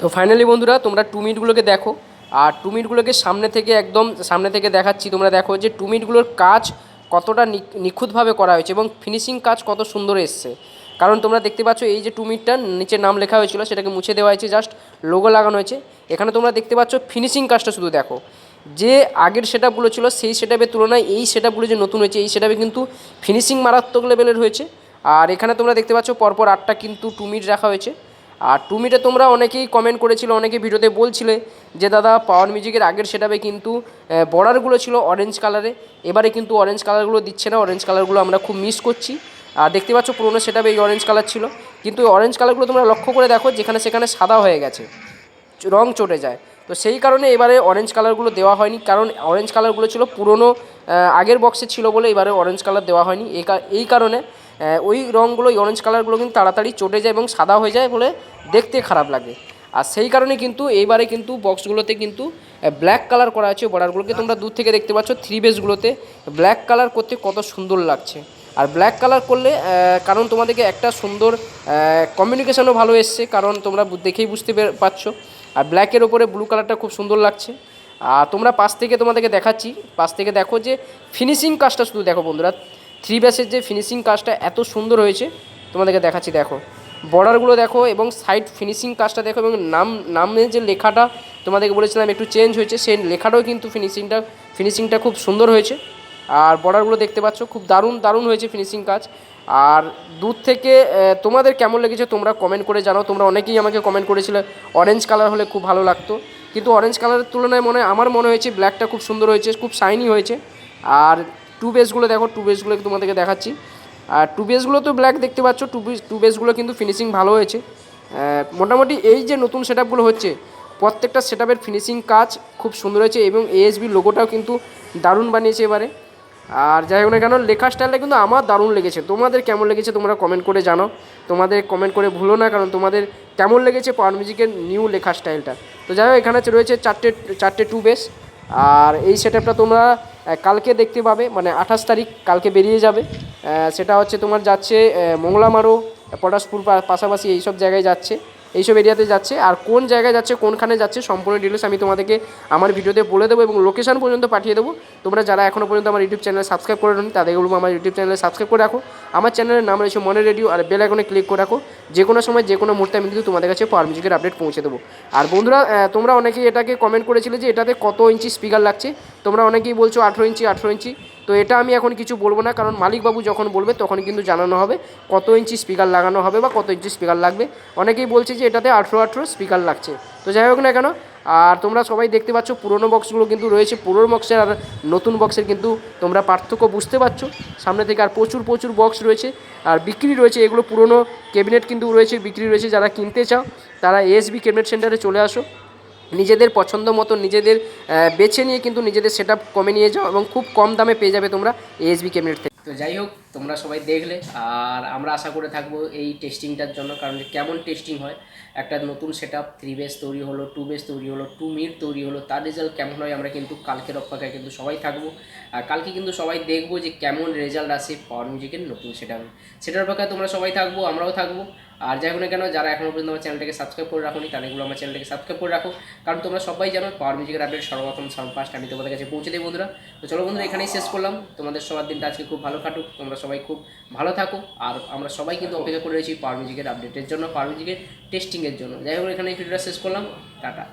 তো ফাইনালি বন্ধুরা, তোমরা টু মিনিটগুলোকে দেখো। আর টু মিনিটগুলোকে সামনে থেকে একদম সামনে থেকে দেখাচ্ছি। তোমরা দেখো যে টু মিনিটগুলোর কাজ কতটা নিখুঁতভাবে করা হয়েছে এবং ফিনিশিং কাজ কত সুন্দর এসছে। কারণ তোমরা দেখতে পাচ্ছ, এই যে টু মিনিটটার নিচে নাম লেখা হয়েছিল, সেটাকে মুছে দেওয়া হয়েছে জাস্ট লোগো লাগানো হয়েছে। এখানে তোমরা দেখতে পাচ্ছ ফিনিশিং কাজটা শুধু দেখো। যে আগের সেটআপগুলো ছিল, সেই সেটআপের তুলনায় এই সেটআপগুলো যে নতুন হয়েছে, এই সেটআপে কিন্তু ফিনিশিং মারাত্মক লেভেলের হয়েছে। আর এখানে তোমরা দেখতে পাচ্ছ, পরপর আটটা কিন্তু টু মিনিট রাখা হয়েছে। আর টু মিটে তোমরা অনেকেই কমেন্ট করেছিলে অনেকে ভিডিওতে বলছিলে যে, দাদা পাওয়ার মিউজিকের আগের সেটাবে কিন্তু বর্ডারগুলো ছিল অরেঞ্জ কালারে এবারে কিন্তু অরেঞ্জ কালারগুলো দিচ্ছে না অরেঞ্জ কালারগুলো আমরা খুব মিস করছি। আর দেখতে পাচ্ছ পুরোনো সেটাবে এই অরেঞ্জ কালার ছিল। কিন্তু অরেঞ্জ কালারগুলো তোমরা লক্ষ্য করে দেখো, যেখানে সেখানে সাদা হয়ে গেছে, রং চটে যায়। তো সেই কারণে এবারে অরেঞ্জ কালারগুলো দেওয়া হয়নি, কারণ অরেঞ্জ কালারগুলো ছিল পুরনো আগের বক্সে ছিল বলে এবারে অরেঞ্জ কালার দেওয়া হয়নি। এই কারণে ওই রঙগুলো অরেঞ্জ কালারগুলো কিন্তু তাড়াতাড়ি চটে যায় এবং সাদা হয়ে যায় বলে দেখতে খারাপ লাগে। আর সেই কারণে কিন্তু এইবারে কিন্তু বক্সগুলোতে কিন্তু ব্ল্যাক কালার করা আছে বর্ডারগুলোকে তোমরা দূর থেকে দেখতে পাচ্ছ থ্রি বেসগুলোতে ব্ল্যাক কালার করতে কত সুন্দর লাগছে। আর ব্ল্যাক কালার করলে কারণ তোমাদেরকে একটা সুন্দর কমিউনিকেশনও ভালো এসছে, কারণ তোমরা দেখেই বুঝতে পেরে- পারছ। আর ব্ল্যাকের ওপরে ব্লু কালারটা খুব সুন্দর লাগছে। আর তোমরা পাশ থেকে তোমাদেরকে দেখাচ্ছি, পাশ থেকে দেখো যে ফিনিশিং কাজটা শুধু দেখো বন্ধুরা থ্রি ব্যাসের যে ফিনিশিং কাজটা এত সুন্দর হয়েছে, তোমাদেরকে দেখাচ্ছি দেখো। বর্ডারগুলো দেখো এবং সাইড ফিনিশিং কাজটা দেখো এবং নাম নামের যে লেখাটা তোমাদেরকে বলেছিলাম একটু চেঞ্জ হয়েছে, সেই লেখাটাও কিন্তু ফিনিশিংটা ফিনিশিংটা খুব সুন্দর হয়েছে। আর বর্ডারগুলো দেখতে পাচ্ছ, খুব দারুণ দারুণ হয়েছে ফিনিশিং কাজ। আর দূর থেকে তোমাদের কেমন লেগেছে তোমরা কমেন্ট করে জানাও। তোমরা অনেকেই আমাকে কমেন্ট করেছিলে অরেঞ্জ কালার হলে খুব ভালো লাগতো। কিন্তু অরেঞ্জ কালারের তুলনায় মনে আমার মনে হয়েছে ব্ল্যাকটা খুব সুন্দর হয়েছে, খুব শাইনি হয়েছে। আর টু বেসগুলো দেখো টু বেসগুলো তোমাদেরকে দেখাচ্ছি। আর টু বেসগুলো তো ব্ল্যাক দেখতে পাচ্ছ টু বেস টু বেসগুলো কিন্তু ফিনিশিং ভালো হয়েছে। মোটামুটি এই যে নতুন সেট হচ্ছে, প্রত্যেকটা সেট ফিনিশিং কাজ খুব সুন্দর হয়েছে এবং এএসবি লোগোটাও কিন্তু দারুণ বানিয়েছে এবারে। আর যাই হোক না কেন, লেখার স্টাইলটা কিন্তু আমার দারুণ লেগেছে। তোমাদের কেমন লেগেছে তোমরা কমেন্ট করে জানাও তোমাদের কমেন্ট করে ভুলো না, কারণ তোমাদের কেমন লেগেছে পাওয়ার মিউজিকের নিউ লেখার স্টাইলটা তো যাই হোক, এখানে রয়েছে চারটে চারটে টু বেস আর এই সেটআপটা তোমরা কালকে দেখতে পাবে মানে আঠাশ তারিখ কালকে বেরিয়ে যাবে। সেটা হচ্ছে তোমার যাচ্ছে মংলামারো পটাশপুর পাশাপাশি এইসব জায়গায় যাচ্ছে। এইসব এরিয়াতে যাচ্ছে আর কোন জায়গায় যাচ্ছে, কোনখানে যাচ্ছে সম্পূর্ণ ডিটেলস আমি তোমাদেরকে আমার ভিডিওতে বলে দেবো এবং লোকেশন পর্যন্ত পাঠিয়ে দেবো। তোমরা যারা এখনও পর্যন্ত আমার ইউটিউব চ্যানেল সাবস্ক্রাইব করে নি তাদের বলব আমার ইউটিউব চ্যানেলে সাবস্ক্রাইব করে রাখো। আমার চ্যানেলের নাম রয়েছে মনে রেডিও আর বেল আইকনে ক্লিক করে রাখো। যে কোনো সময়, যে কোনো মুহূর্তে আমি কিন্তু তোমাদের কাছে পাওয়ার মিউজিকের আপডেট পৌঁছে দেবো। আর বন্ধুরা তোমরা অনেকেই এটাকে কমেন্ট করেছিলে যে এটাতে কত ইঞ্চি স্পিকার লাগছে? তোমরা অনেকেই বলছো আঠেরো ইঞ্চি আঠেরো ইঞ্চি তো এটা আমি এখন কিছু বলব না, কারণ মালিকবাবু যখন বলবে তখন কিন্তু জানানো হবে কত ইঞ্চি স্পিকার লাগানো হবে বা কত ইঞ্চি স্পিকার লাগবে। অনেকেই বলছে যে এটাতে আঠেরো আঠেরো স্পিকার লাগছে। তো যাই হোক না কেন, আর তোমরা সবাই দেখতে পাচ্ছ পুরনো বক্সগুলো কিন্তু রয়েছে পুরনো বক্সের আর নতুন বক্সের কিন্তু তোমরা পার্থক্য বুঝতে পারছ। সামনে থেকে আর প্রচুর প্রচুর বক্স রয়েছে, আর বিক্রি রয়েছে, এগুলো পুরনো ক্যাবিনেট কিন্তু রয়েছে, বিক্রি রয়েছে, যারা কিনতে চাও, তারা এসবি ক্যাবিনেট সেন্টারে চলে আসো। নিজেদের পছন্দ মতো নিজেদের বেছে নিয়ে কিন্তু নিজেদের সেট কমে নিয়ে যাও এবং খুব কম দামে পেয়ে যাবে তোমরা এএসবি ক্যাবিনেট থেকে। তো যাই হোক তোমরা সবাই দেখলে। আর আমরা আশা করে থাকব এই টেস্টিংটার জন্য, কারণ কেমন টেস্টিং হয়, একটা নতুন সেট আপ থ্রি বেস তৈরি হলো টু বেস তৈরি হলো টু মিট তৈরি হলো, তার রেজাল্ট কেমন হয় আমরা কিন্তু কালকের অপেক্ষায় কিন্তু সবাই থাকব। আর কালকে কিন্তু সবাই দেখব যে কেমন রেজাল্ট আসে পাওয়ার মিউজিকের নতুন সেট আপে সেটার অপেক্ষায় তোমরা সবাই থাকব, আমরাও থাকব। আর যাই না কেন, যারা এখনও পর্যন্ত আমার চ্যানেলটাকে সাবস্ক্রাইব করে রাখোনি তাদেরগুলো আমার চ্যানেলটাকে সাবস্ক্রাইব করে রাখো। কারণ তোমরা সবাই জানো পাওয়ার মিউজিকের আপডেট সর্বপ্রথম ফার্স্ট আমি তোমাদের কাছে পৌঁছে দিই বন্ধুরা। তো চলো বন্ধুরা, এখানেই শেষ করলাম। তোমাদের সবার দিনটা আজকে খুব ভালো কাটুক। তোমরা খুব ভালো থাকো আর আমরা সবাই কিন্তু অপেক্ষা করে রয়েছি পাওয়ার মিউজিকের আপডেটের জন্য পাওয়ার মিউজিকের টেস্টিংয়ের জন্য। যাই হোক এখানে ভিডিওটা শেষ করলাম। টাটা।